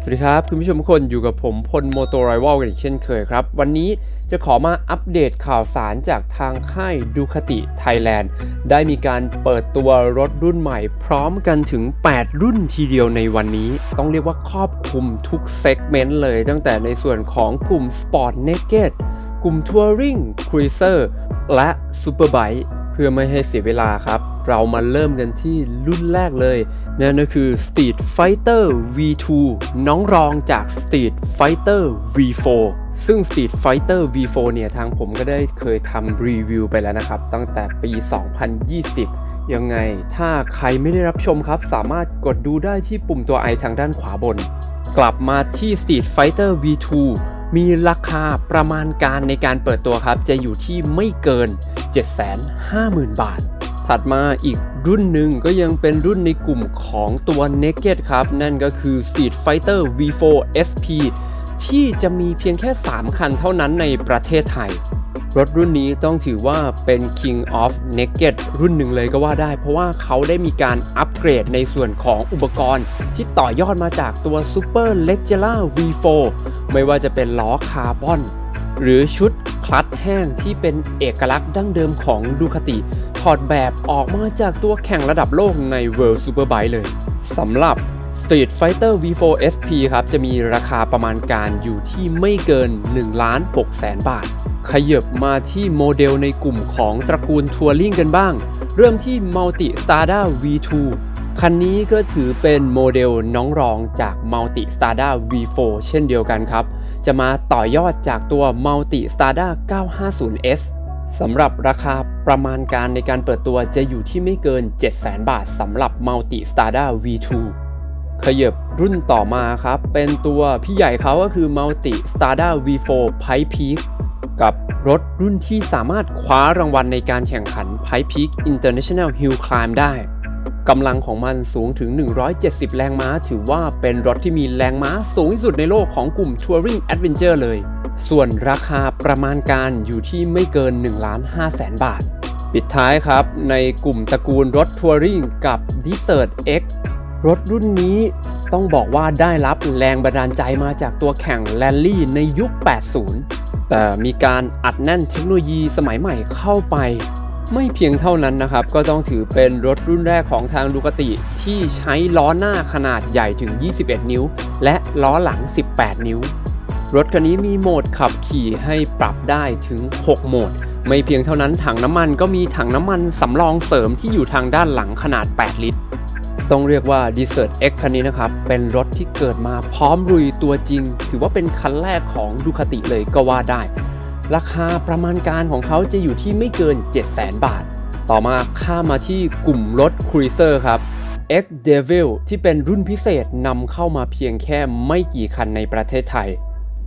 สวัสดีครับ คุณผู้ชมทุกคนอยู่กับผมพลโมโตไรวอลกันอีกเช่นเคยครับ วันนี้จะขอมาอัปเดตข่าวสารจากทางค่ายดูคติไทยแลนด์ได้มีการเปิดตัวรถรุ่นใหม่ พร้อมกันถึง 8 รุ่นทีเดียวในวันนี้ ต้องเรียกว่าครอบคลุมทุกเซกเมนต์เลย ตั้งแต่ในส่วนของกลุ่ม Sport Naked กลุ่ม Touring Cruiser และ Superbike เพื่อไม่ให้เสียเวลาครับ เรามาเริ่มกันที่รุ่นแรกเลยนั่นก็คือ Street Fighter V2 น้องรองจาก Street Fighter V4 ซึ่ง Street Fighter V4 เนี่ยทางผมก็ได้เคยทำรีวิวไปแล้วนะครับ ตั้งแต่ปี 2020ยังไงถ้าใครไม่ได้รับชมครับ สามารถกดดูได้ที่ปุ่มตัว I ทางด้านขวาบน กลับมาที่ Street Fighter V2 มีราคาประมาณการในการเปิดตัวครับ จะอยู่ที่ไม่เกิน 750,000 บาท ถัดมาอีกรุ่นหนึ่งก็ยังเป็นรุ่นในกลุ่มของตัว Naked ครับ นั่นก็คือ Street Fighter V4 SP ที่จะมีเพียงแค่ 3 คันเท่านั้นในประเทศไทย รถรุ่นนี้ต้องถือว่าเป็น King of Naked รุ่นหนึ่งเลยก็ว่าได้ เพราะว่าเขาได้มีการอัปเกรดในส่วนของอุปกรณ์ ที่ต่อยอดมาจากตัว Super l e g e r a V4 ไม่ว่าจะเป็นล้อคาร์บอน หรือชุดคลัตช์แห้งที่เป็นเอกลักษณ์ดั้งเดิมของดูคติ อดแบบออกมาจากตัวแข่งระดับโลกใน World Superbike เลยสำหรับ Street Fighter V4 SP ครับ จะมีราคาประมาณการอยู่ที่ไม่เกิน1ล้าน6แสนบาท ขยับมาที่โมเดลในกลุ่มของตระกูลทัวริงกันบ้าง เริ่มที่ Multi Stada V2 คันนี้ก็ถือเป็นโมเดลน้องรองจาก Multi Stada V4 เช่นเดียวกันครับ จะมาต่อยอดจากตัว Multi Stada 950S สำหรับราคาประมาณการในการเปิดตัวจะอยู่ที่ไม่เกิน 700,000 บาทสำหรับ Multi Stada V2 ขยับรุ่นต่อมาครับ เป็นตัวพี่ใหญ่เขาก็คือ Multi Stada V4 Pipe Peak กับรถรุ่นที่สามารถคว้ารางวัลในการแข่งขัน Pipe Peak International Hill Climb ได้กำลังของมันสูงถึง 170 แรงม้า ถือว่าเป็นรถที่มีแรงม้าสูงที่สุดในโลกของกลุ่ม Touring Adventure เลย ส่วนราคาประมาณการอยู่ที่ไม่เกิน1ล้าน5แสนบาท ปิดท้ายครับ ในกลุ่มตระกูลรถ Touring กับ Desert X รถรุ่นนี้ต้องบอกว่าได้รับแรงบันดาลใจมาจากตัวแข่งแรลลี่ในยุค 80 แต่มีการอัดแน่นเทคโนโลยีสมัยใหม่เข้าไป ไม่เพียงเท่านั้นนะครับ ก็ต้องถือเป็นรถรุ่นแรกของทางดูคติที่ใช้ล้อหน้าขนาดใหญ่ถึง 21 นิ้ว และล้อหลัง 18 นิ้ว รถคันนี้มีโหมดขับขี่ให้ปรับได้ถึง 6 โหมด ไม่เพียงเท่านั้นถังน้ำมันก็มีถังน้ำมันสำรองเสริมที่อยู่ทางด้านหลังขนาด 8 ลิตร ต้องเรียกว่า Desert X คันนี้นะครับ เป็นรถที่เกิดมาพร้อมลุยตัวจริง ถือว่าเป็นคันแรกของดูคติเลยก็ว่าได้ ราคาประมาณการของเขาจะอยู่ที่ไม่เกิน 700,000 บาท ต่อมาข้ามมาที่กลุ่มรถ Cruiser ครับ X Devil ที่เป็นรุ่นพิเศษนำเข้ามาเพียงแค่ไม่กี่คันในประเทศไทย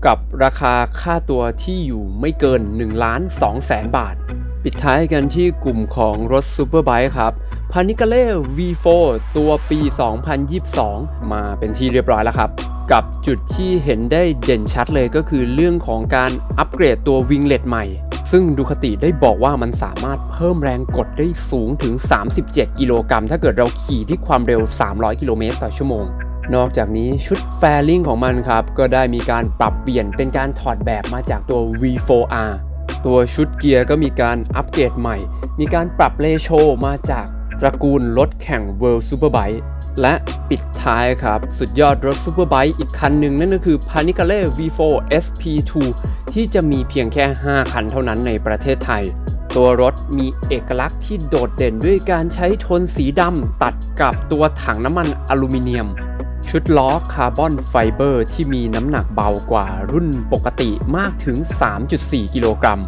กับราคาค่าตัวที่อยู่ไม่เกิน1ล้าน2แสนบาท ปิดท้ายกันที่กลุ่มของรถ Superbike ครับพานิกาเล่ V4 ตัวปี 2022 มาเป็นที่เรียบร้อยแล้วครับ กับจุดที่เห็นได้เด่นชัดเลยก็คือเรื่องของการอัปเกรดตัววิงเลตใหม่ ซึ่งดูคติได้บอกว่ามันสามารถเพิ่มแรงกดได้สูงถึง 37 กิโลกรัมถ้าเกิดเราขี่ที่ความเร็ว 300 กิโลเมตรต่อชั่วโมง นอกจากนี้ชุดแฟลิงของมันครับ ก็ได้มีการปรับเปลี่ยนเป็นการถอดแบบมาจากตัว V4R ตัวชุดเกียร์ก็มีการอัปเกรดใหม่ มีการปรับเลโชมาจากตระกูลรถแข่ง World Superbike และปิดท้ายครับ สุดยอดรถ Superbike อีกคันหนึ่งนั่นก็คือ p a n i c a l e V4 SP2 ที่จะมีเพียงแค่ 5 คันเท่านั้นในประเทศไทย ตัวรถมีเอกลักษณ์ที่โดดเด่นด้วยการใช้โทนสีดำตัดกับตัวถังน้ำมันอลูมิเนียม ชุดล้อคาร์บอนไฟเบอร์ที่มีน้ำหนักเบากว่ารุ่นปกติมากถึง 3.4 กิโลกรัม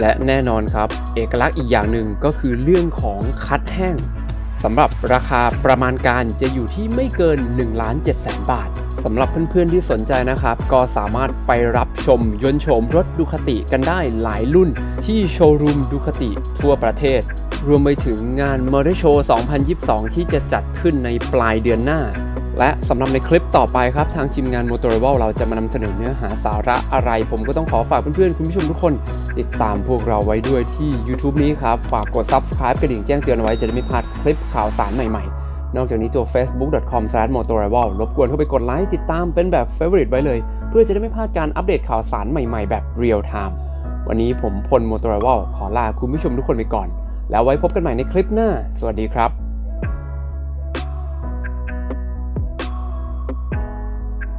และแน่นอนครับ เอกลักษณ์อีกอย่างหนึ่งก็คือเรื่องของคัดแห้งสำหรับราคาประมาณการจะอยู่ที่ไม่เกิน1ล้าน7แสนบาทสำหรับเพื่อนๆที่สนใจนะครับ ก็สามารถไปรับชมยนต์โฉมรถดูคติกันได้หลายรุ่นที่โชว์รูมดูคติทั่วประเทศ รวมไปถึงงาน m o t o r Show 2022 ที่จะจัดขึ้นในปลายเดือนหน้า และสำหรับในคลิปต่อไปครับ ทางทีมงาน m o t o r a b l e เราจะมานำเสนอเนื้อหาสาระอะไร ผมก็ต้องขอฝากเพื่อนๆ คุณผู้ชมทุกคน ติดตามพวกเราไว้ด้วยที่ YouTube นี้ครับ ฝากกด Subscribe กระดิ่งแจ้งเตือนไว้จะได้ไม่พลาดคลิปข่าวสารใหม่ๆ นอกจากนี้ตัว facebook.com/motorable รบกวนเข้าไปกดไลค์ติดตามเป็นแบบ favorite ไว้เลย เพื่อจะได้ไม่พลาดการอัปเดตข่าวสารใหม่ๆ แบบ real time วันนี้ผมพล m o t o r a b l e ขอลาคุณผู้ชมทุกคนไปก่อน แล้วไว้พบกันใหม่ในคลิปหน้า สวัสดีครับ